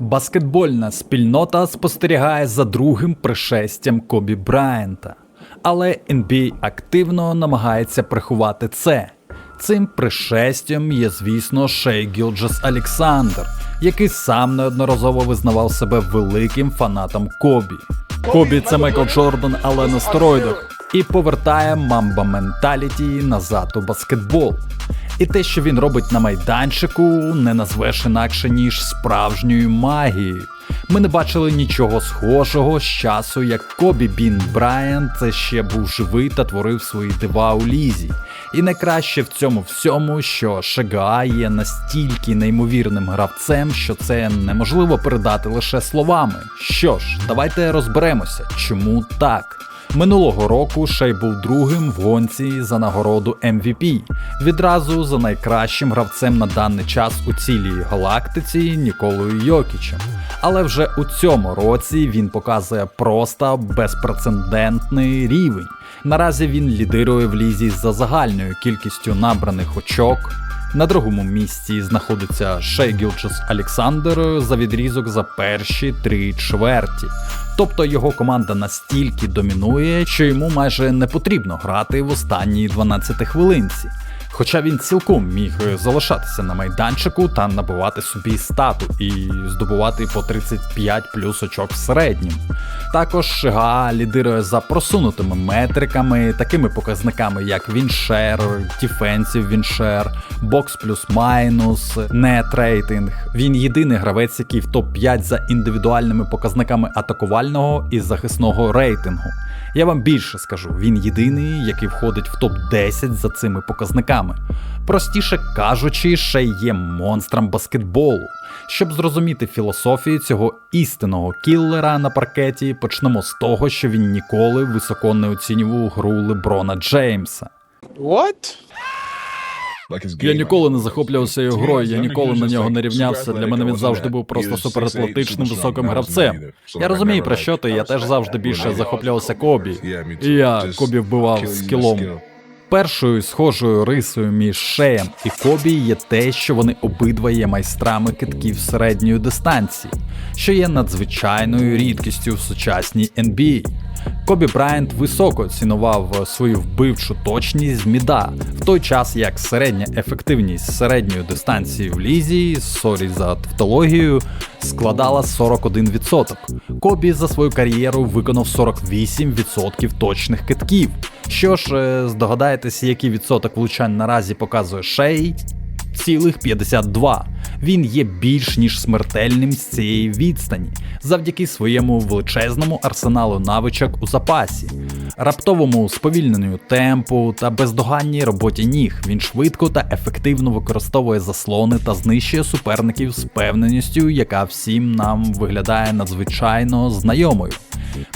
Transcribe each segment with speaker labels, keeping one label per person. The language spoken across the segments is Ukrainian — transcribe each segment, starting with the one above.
Speaker 1: Баскетбольна спільнота спостерігає за другим пришестям Кобі Брайанта, але NBA активно намагається приховати це. Цим пришестям є, звісно, Шей Гілджес Александр, який сам неодноразово визнавав себе великим фанатом Кобі. Кобі це Майкл Джордан, але на стероїдах, і повертає мамба менталіті назад у баскетбол. І те, що він робить на майданчику, не назвеш інакше ніж справжньою магією. Ми не бачили нічого схожого з часу, як Кобі Бін Брайант це ще був живий та творив свої дива у лізі. І найкраще в цьому всьому, що Шега є настільки неймовірним гравцем, що це неможливо передати лише словами. Що ж, давайте розберемося, чому так. Минулого року Шей був другим в гонці за нагороду MVP, відразу за найкращим гравцем на даний час у цілій галактиці Ніколою Йокічем. Але вже у цьому році він показує просто безпрецедентний рівень. Наразі він лідирує в лізі за загальною кількістю набраних очок. На другому місці знаходиться Шей Гілчес Александр за відрізок за перші три чверті. Тобто його команда настільки домінує, що йому майже не потрібно грати в останній 12 хвилинці. Хоча він цілком міг залишатися на майданчику та набивати собі стату і здобувати по 35 плюс очок в середньому. Також Шига лідирує за просунутими метриками, такими показниками, як віншер, дефенсів віншер, бокс плюс майнус, нет рейтинг. Він єдиний гравець, який в топ-5 за індивідуальними показниками атакувального і захисного рейтингу. Я вам більше скажу, він єдиний, який входить в топ-10 за цими показниками. Простіше кажучи, ще є монстром баскетболу. Щоб зрозуміти філософію цього істинного кіллера на паркеті, почнемо з того, що він ніколи високо не оцінював гру Леброна Джеймса.
Speaker 2: What?
Speaker 1: Я ніколи не захоплювався його грою, я ніколи на нього не рівнявся. Для мене він завжди був просто суператлетичним високим гравцем. Я розумію про що ти, я теж завжди більше захоплювався Кобі. І я Кобі вбивав скілом. Першою схожою рисою між Шеєм і Кобі є те, що вони обидва є майстрами китків середньої дистанції, що є надзвичайною рідкістю в сучасній NBA. Кобі Брайант високо цінував свою вбивчу точність з міда, в той час як середня ефективність середньої дистанції в лізі, сорі за тавтологію, складала 41%. Кобі за свою кар'єру виконав 48% точних китків. Що ж, е, здогадаєтеся, який відсоток влучань наразі показує Шей? Цілих 52. Він є більш ніж смертельним з цієї відстані, завдяки своєму величезному арсеналу навичок у запасі, раптовому сповільненню темпу та бездоганній роботі ніг. Він швидко та ефективно використовує заслони та знищує суперників з певненістю, яка всім нам виглядає надзвичайно знайомою.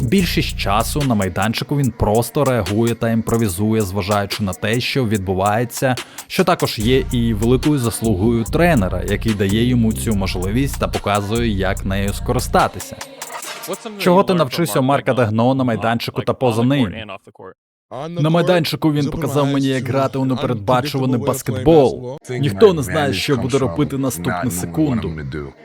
Speaker 1: Більшість часу на майданчику він просто реагує та імпровізує, зважаючи на те, що відбувається, що також є і великою заслугою тренера, який дає йому цю можливість та показує, як нею скористатися.
Speaker 3: Чого ти навчився Марка Дегно на майданчику та поза ним?
Speaker 1: На майданчику він показав мені, як грати у непередбачуваний баскетбол. Ніхто не знає, що буде робити наступну секунду.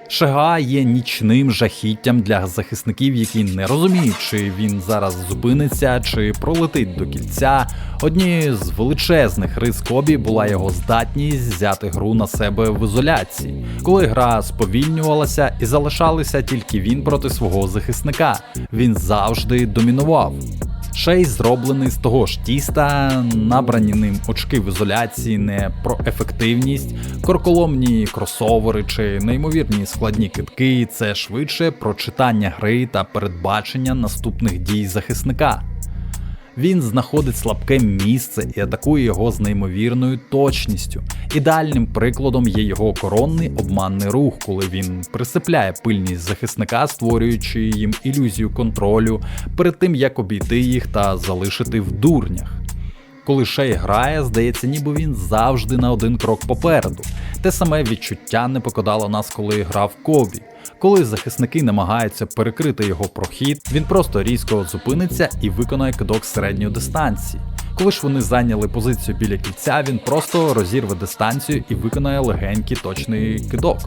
Speaker 1: Шага є нічним жахіттям для захисників, які не розуміють, чи він зараз зупиниться, чи пролетить до кільця. Однією з величезних рис Кобі була його здатність взяти гру на себе в ізоляції, коли гра сповільнювалася і залишалися тільки він проти свого захисника. Він завжди домінував. Шей зроблений з того ж тіста, набрані ним очки в ізоляції не про ефективність, корколомні кросовери чи неймовірні складні китки це швидше про читання гри та передбачення наступних дій захисника. Він знаходить слабке місце і атакує його з неймовірною точністю. Ідеальним прикладом є його коронний обманний рух, коли він присипляє пильність захисника, створюючи їм ілюзію контролю перед тим як обійти їх та залишити в дурнях. Коли Шей грає, здається, ніби він завжди на один крок попереду. Те саме відчуття не покидало нас, коли грав Кобі. Коли захисники намагаються перекрити його прохід, він просто різко зупиниться і виконає кидок середньої дистанції. Коли ж вони зайняли позицію біля кільця, він просто розірве дистанцію і виконає легенький точний кидок.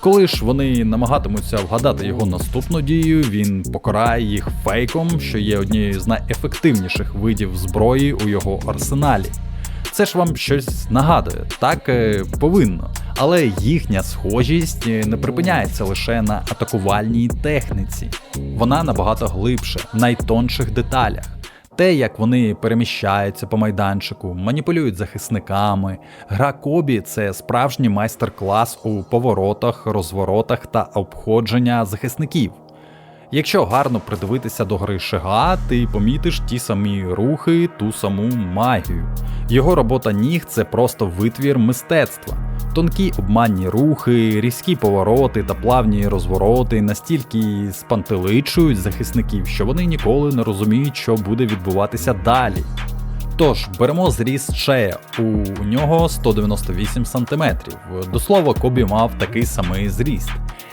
Speaker 1: Коли ж вони намагатимуться вгадати його наступну дію, він покарає їх фейком, що є однією з найефективніших видів зброї у його арсеналі. Це ж вам щось нагадує, так е, повинно. Але їхня схожість е, не припиняється лише на атакувальній техніці. Вона набагато глибше, в найтонших деталях. Те, як вони переміщаються по майданчику, маніпулюють захисниками. Гра Кобі це справжній майстер-клас у поворотах, розворотах та обходження захисників. Якщо гарно придивитися до гри Шига, ти помітиш ті самі рухи, ту саму магію. Його робота ніг це просто витвір мистецтва. Тонкі обманні рухи, різкі повороти та плавні розвороти настільки спантеличують захисників, що вони ніколи не розуміють, що буде відбуватися далі. Тож, беремо зріст шея. У нього 198 см. До слова, Кобі мав такий самий зріст.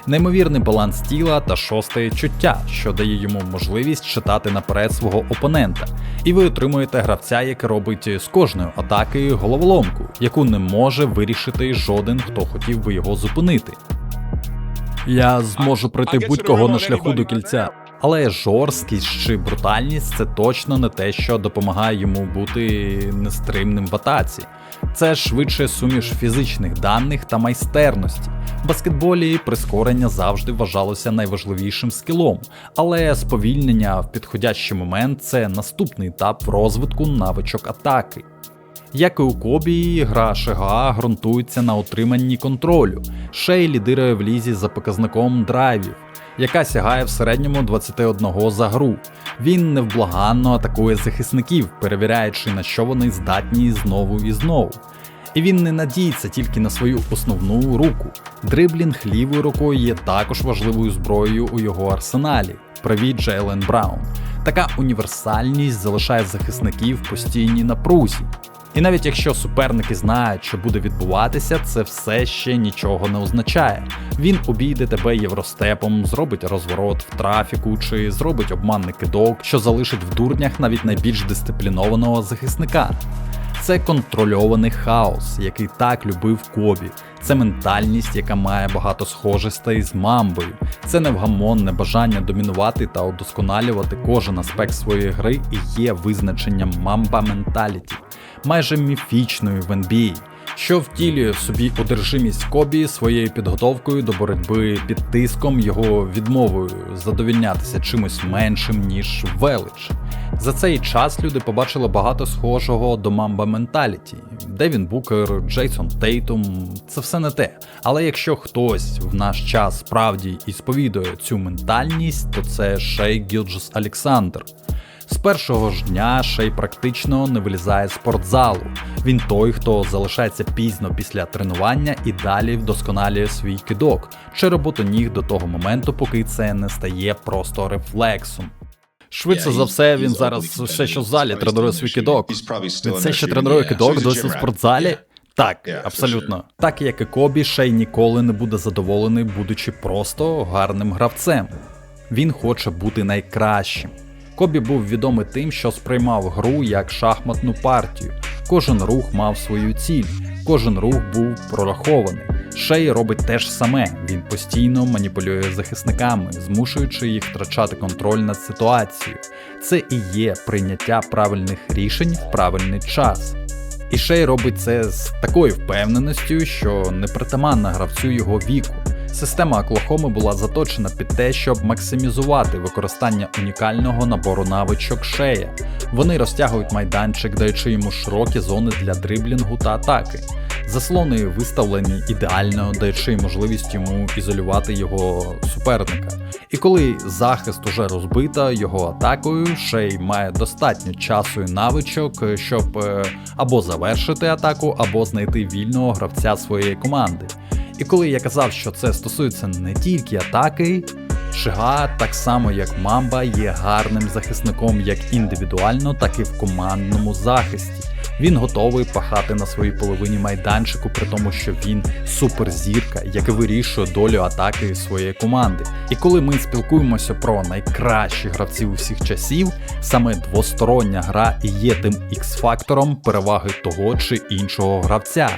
Speaker 1: Неймовірний баланс тіла та шосте чуття, що дає йому можливість читати наперед свого опонента. І ви отримуєте гравця, який робить з кожної атаки головоломку, яку не може вирішити жоден, хто хотів би його зупинити. Я зможу пройти будь-кого на шляху до кільця. Але жорсткість чи брутальність це точно не те, що допомагає йому бути нестримним в атаці. Це швидше суміш фізичних даних та майстерності. В баскетболі прискорення завжди вважалося найважливішим скілом, але сповільнення в підходящий момент це наступний етап розвитку навичок атаки. Як і у Кобі, гра Шега ґрунтується на отриманні контролю. Шей лідирує в лізі за показником драйвів, яка сягає в середньому 21 за гру. Він невблаганно атакує захисників, перевіряючи на що вони здатні знову і знову. І він не надіється тільки на свою основну руку. Дриблінг лівою рукою є також важливою зброєю у його арсеналі. Привіт, Джейлен Браун. Така універсальність залишає захисників в постійній напрузі. І навіть якщо суперники знають, що буде відбуватися, це все ще нічого не означає. Він обійде тебе євростепом, зробить розворот в трафіку чи зробить обманний кидок, що залишить в дурнях навіть найбільш дисциплінованого захисника. Це контрольований хаос, який так любив Кобі. Це ментальність, яка має багато схожостей з мамбою. Це невгамонне бажання домінувати та удосконалювати кожен аспект своєї гри і є визначенням мамба менталіті, майже міфічною в NBA, що втілює в собі одержимість Кобі своєю підготовкою до боротьби під тиском, його відмовою задовільнятися чимось меншим ніж велич. За цей час люди побачили багато схожого до Мамба Менталіті. Девін Букер, Джейсон Тейтум це все не те. Але якщо хтось в наш час справді і сповідує цю ментальність, то це Шей Гілджус Олександр. З першого ж дня Шей практично не вилізає з спортзалу. Він той, хто залишається пізно після тренування і далі вдосконалює свій кидок чи роботу ніг до того моменту, поки це не стає просто рефлексом. Швидше за все, він зараз все ще в залі тренує свій кидок. Він все ще тренує кидок досі в спортзалі. Так, абсолютно. Так як і Кобі, Шей ніколи не буде задоволений, будучи просто гарним гравцем. Він хоче бути найкращим. Кобі був відомий тим, що сприймав гру як шахматну партію. Кожен рух мав свою ціль, кожен рух був прорахований. Шей робить те ж саме, він постійно маніпулює захисниками, змушуючи їх втрачати контроль над ситуацією. Це і є прийняття правильних рішень в правильний час. І Шей робить це з такою впевненістю, що не притаманна гравцю його віку. Система Оклахоми була заточена під те, щоб максимізувати використання унікального набору навичок шея. Вони розтягують майданчик, даючи йому широкі зони для дриблінгу та атаки. Заслони виставлені ідеально, даючи можливість йому ізолювати його суперника. І коли захист уже розбита його атакою, Шей має достатньо часу і навичок, щоб е, або завершити атаку, або знайти вільного гравця своєї команди. І коли я казав, що це стосується не тільки атаки, Шига, так само як Мамба, є гарним захисником як індивідуально, так і в командному захисті. Він готовий пахати на своїй половині майданчику, при тому, що він суперзірка, яка вирішує долю атаки своєї команди. І коли ми спілкуємося про найкращих гравців усіх часів, саме двостороння гра і є тим ікс-фактором переваги того чи іншого гравця.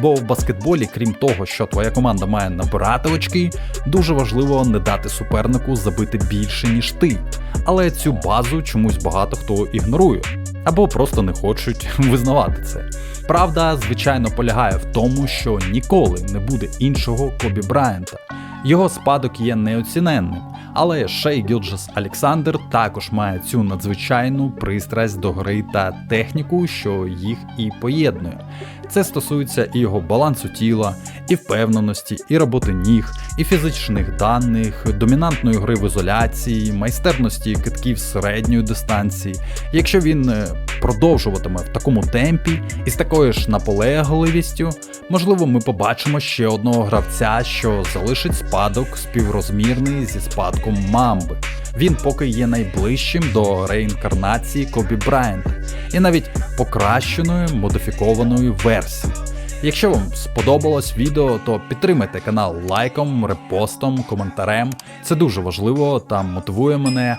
Speaker 1: Бо в баскетболі, крім того, що твоя команда має набирати очки, дуже важливо не дати супернику забити більше, ніж ти. Але цю базу чомусь багато хто ігнорує або просто не хочуть визнавати це. Правда, звичайно, полягає в тому, що ніколи не буде іншого Кобі Брайанта. Його спадок є неоціненним, але Шей Гілджес Александр також має цю надзвичайну пристрасть до гри та техніку, що їх і поєднує. Це стосується і його балансу тіла, і впевненості, і роботи ніг, і фізичних даних, домінантної гри в ізоляції, майстерності китків середньої дистанції. Якщо він е, продовжуватиме в такому темпі і з такою ж наполегливістю, можливо, ми побачимо ще одного гравця, що залишить спадок співрозмірний зі спадком Мамби. Він поки є найближчим до реінкарнації Кобі Брайанта і навіть покращеної модифікованої версії. Якщо вам сподобалось відео, то підтримайте канал лайком, репостом, коментарем. Це дуже важливо та мотивує мене.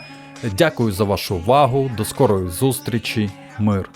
Speaker 1: Дякую за вашу увагу. До скорої зустрічі. Мир.